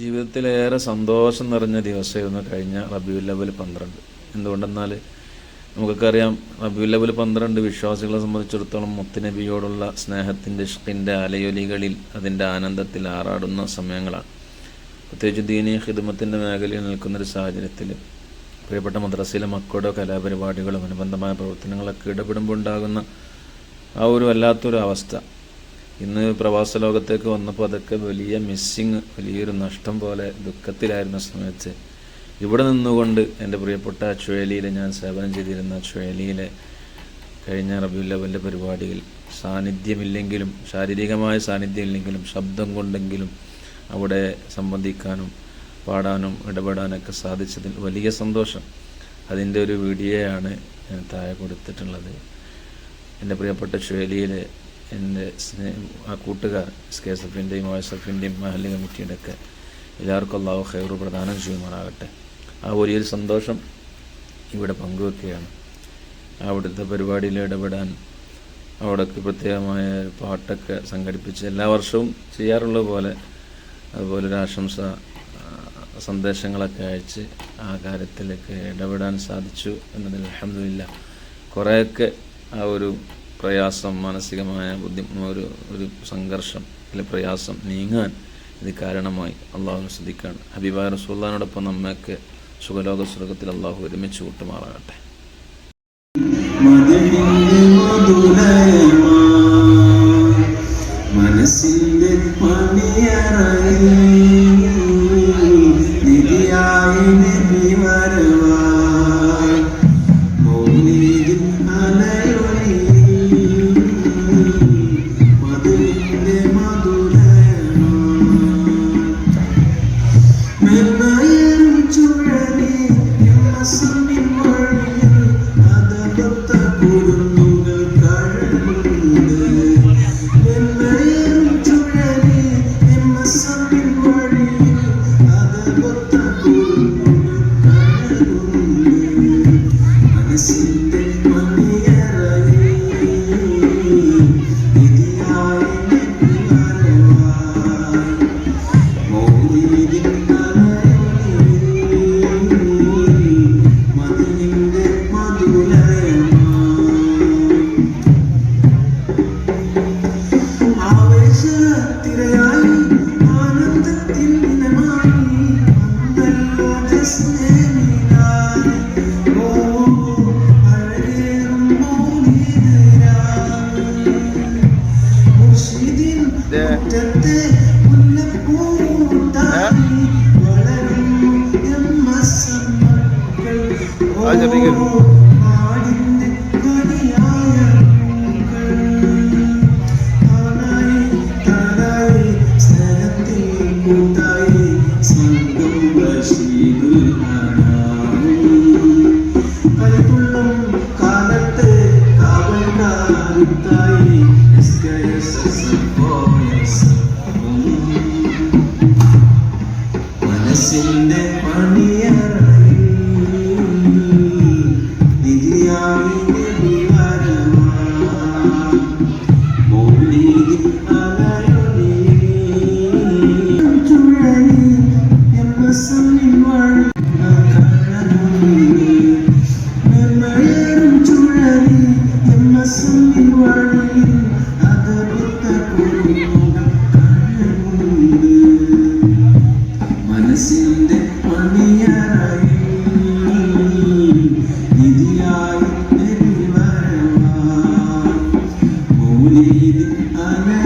ജീവിതത്തിലേറെ സന്തോഷം നിറഞ്ഞ ദിവസമായിരുന്നു കഴിഞ്ഞ റബിയുൽ ലെവൽ പന്ത്രണ്ട്. എന്തുകൊണ്ടെന്നാൽ നമുക്കൊക്കെ അറിയാം റബിയുൽ ലെവൽ പന്ത്രണ്ട് വിശ്വാസികളെ സംബന്ധിച്ചിടത്തോളം മുത്തുനബിയോടുള്ള സ്നേഹത്തിന്റെ ഇഷ്ടിന്റെ അലയൊലികളിൽ അതിന്റെ ആനന്ദത്തിൽ ആറാടുന്ന സമയങ്ങളാണ്. പ്രത്യേകിച്ച് ദീനി ഹിദമത്തിന്റെ മേഖലയിൽ നിൽക്കുന്നൊരു സാഹചര്യത്തിൽ പ്രിയപ്പെട്ട മദ്രസയിലെ മക്കളുടെ കലാപരിപാടികളും അനുബന്ധമായ പ്രവർത്തനങ്ങളൊക്കെ ഇടപെടുമ്പോൾ ഉണ്ടാകുന്ന ആ ഒരു വല്ലാത്തൊരു അവസ്ഥ. ഇന്ന് പ്രവാസ ലോകത്തേക്ക് വന്നപ്പോൾ അതൊക്കെ വലിയ മിസ്സിങ് വലിയൊരു നഷ്ടം പോലെ ദുഃഖത്തിലായിരുന്ന സമയത്ത് ഇവിടെ നിന്നുകൊണ്ട് എന്റെ പ്രിയപ്പെട്ട ചുഴലിയിൽ ഞാൻ സേവനം ചെയ്തിരുന്ന ചുഴലിയിലെ കഴിഞ്ഞ റബിയുൽ ലെവലിന്റെ പരിപാടിയിൽ സാന്നിധ്യമില്ലെങ്കിലും ശാരീരികമായ സാന്നിധ്യം ഇല്ലെങ്കിലും ശബ്ദം കൊണ്ടെങ്കിലും അവിടെ സംബന്ധിക്കാനും പാടാനും ഇടപെടാനൊക്കെ സാധിച്ചതിൽ വലിയ സന്തോഷം. അതിന്റെ ഒരു വീഡിയോയാണ് ഞാൻ താഴെ കൊടുത്തിട്ടുള്ളത്. എന്റെ പ്രിയപ്പെട്ട ചുഴലിയിലെ എന്റെ ആ കൂട്ടുകാർ എസ് കെ എസ് എഫിന്റെയും ഒ എസ് എഫിന്റെയും മഹല്ല് കമ്മിറ്റിയുടെ ഒക്കെ എല്ലാവർക്കും അള്ളാഹു ഖൈർ പ്രദാനം ചെയ്യുമാറാകട്ടെ. ആ വലിയൊരു സന്തോഷം ഇവിടെ പങ്കുവെക്കുകയാണ്. അവിടുത്തെ പരിപാടിയിൽ ഇടപെടാൻ അവിടൊക്കെ പ്രത്യേകമായ പാട്ടൊക്കെ സംഘടിപ്പിച്ച് എല്ലാ വർഷവും ചെയ്യാറുള്ള പോലെ അതുപോലെ ഒരു ആശംസ സന്ദേശങ്ങളൊക്കെ അയച്ച് ആ കാര്യത്തിലൊക്കെ ഇടപെടാൻ സാധിച്ചു എന്നതിൽ അലഹമില്ല കുറേയൊക്കെ ആ ഒരു പ്രയാസം മാനസികമായ ബുദ്ധി ഒരു ഒരു സംഘർഷം അല്ലെ പ്രയാസം നീങ്ങാൻ ഇത് കാരണമായി. അള്ളാഹു ശ്രദ്ധിക്കാണ് ഹബീബായ റസൂല്ലാനോടൊപ്പം നമ്മൾക്ക് സുഖലോക സ്വർഗത്തിൽ അള്ളാഹു ഒരുമിച്ച് കൂട്ടുമാറാകട്ടെ. മനസ്സിന്റെ പണിയറയിൽ breathing. Amen.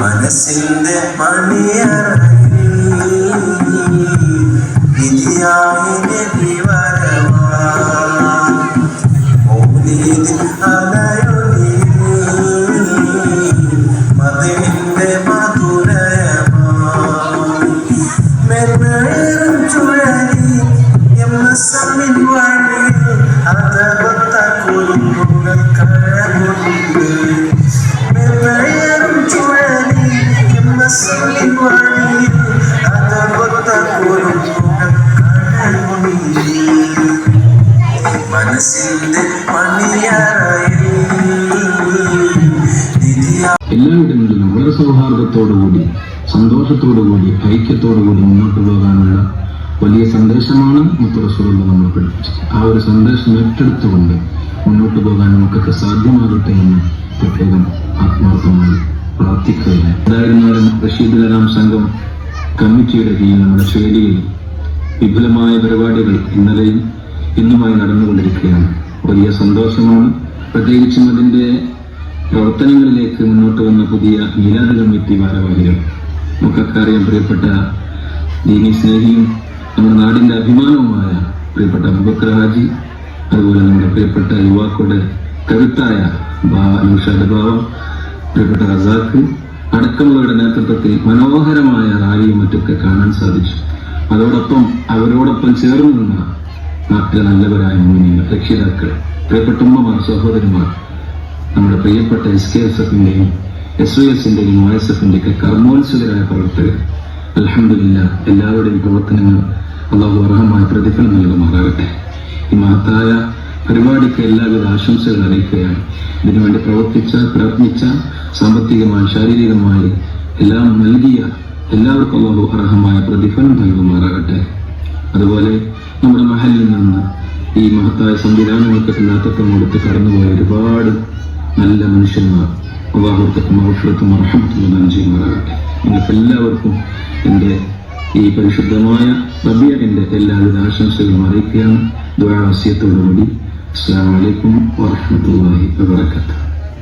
മനസ്സിന്റെ സന്തോഷത്തോടുകൂടി ഐക്യത്തോടുകൂടി മുന്നോട്ട് പോകാനുള്ള വലിയ സന്ദേശമാണ് മുത്തറസുള്ള നമ്മൾ പഠിപ്പിച്ചത്. ആ ഒരു സന്ദേശം ഏറ്റെടുത്തുകൊണ്ട് മുന്നോട്ട് പോകാൻ നമുക്കൊക്കെ സാധ്യമാകട്ടെ എന്ന് പ്രത്യേകം ആത്മാർത്ഥമായി പ്രാർത്ഥിക്കുകയാണ്. എന്തായിരുന്നാലും റഷീദ് കലാം സംഘം കമ്മിറ്റിയുടെ കീഴിൽ നമ്മുടെ ശൈലിയിൽ വിപുലമായ പരിപാടികൾ ഇന്നലെയും ഇന്നുമായി നടന്നുകൊണ്ടിരിക്കുകയാണ്. വലിയ സന്തോഷമാണ്. പ്രത്യേകിച്ചും അതിന്റെ പ്രവർത്തനങ്ങളിലേക്ക് മുന്നോട്ട് വന്ന പുതിയ മീലാദ് കമ്മിറ്റി ഭാരവാഹികൾ. നമുക്കൊക്കെ അറിയാം പ്രിയപ്പെട്ട ദീനി സ്നേഹിയും നമ്മുടെ നാടിന്റെ അഭിമാനവുമായ പ്രിയപ്പെട്ട അബുബക്കർ അതുപോലെ നമ്മുടെ പ്രിയപ്പെട്ട യുവാക്കളുടെ കരുത്തായ നൗഷാദ് ഭാവം പ്രിയപ്പെട്ട റസാഖ് അടക്കമുള്ളവരുടെ നേതൃത്വത്തിൽ മനോഹരമായ റാലിയും മറ്റൊക്കെ കാണാൻ സാധിച്ചു. അതോടൊപ്പം അവരോടൊപ്പം ചേർന്ന് നിന്ന നാട്ടിലെ നല്ലവരായ മൂന്നികൾ രക്ഷിതാക്കൾ പ്രിയപ്പെട്ട ഉമ്മമാർ സഹോദരന്മാർ നമ്മുടെ പ്രിയപ്പെട്ട എസ് കെ എസ് എഫിന്റെയും എസ് ഒ എസിന്റെയും ഒ എസ് എഫിന്റെയൊക്കെ കർമ്മോത്സുകരായ പ്രവർത്തകർ അലഹമില്ല എല്ലാവരുടെയും പ്രവർത്തനങ്ങൾ അള്ളാഹു അർഹമായ പ്രതിഫലം നൽകുമാറാകട്ടെ. ഈ മഹത്തായ പരിപാടിക്ക് എല്ലാവിധ ആശംസകൾ അറിയിക്കുകയാണ്. ഇതിനുവേണ്ടി പ്രവർത്തിച്ച പ്രയത്നിച്ച സാമ്പത്തികമായി ശാരീരികമായി എല്ലാം നൽകിയ എല്ലാവർക്കും അള്ളാഹു അർഹമായ പ്രതിഫലം നൽകുമാറാകട്ടെ. അതുപോലെ നമ്മുടെ മഹലിൽ നിന്ന് ഈ മഹത്തായ സംവിധാനങ്ങൾക്ക് നേതൃത്വം കൊടുത്ത് കടന്നുപോയ ഒരുപാട് നല്ല മനുഷ്യന്മാർ അള്ളാഹുർക്കും ഔഷധത്തും അർഹമത്തും ചെയ്യുമാറാകട്ടെ നിങ്ങൾക്ക് എല്ലാവർക്കും എന്റെ ഈ പരിശുദ്ധമായ റബിയറിന്റെ എല്ലാവിധ ആശംസകളും അറിയിക്കുകയാണ്. ദുരാവസ്യത്തോടുകൂടി അസ്സാം വലൈക്കും വാഹമത്തല്ലാഹി വാബർക്കാത്തു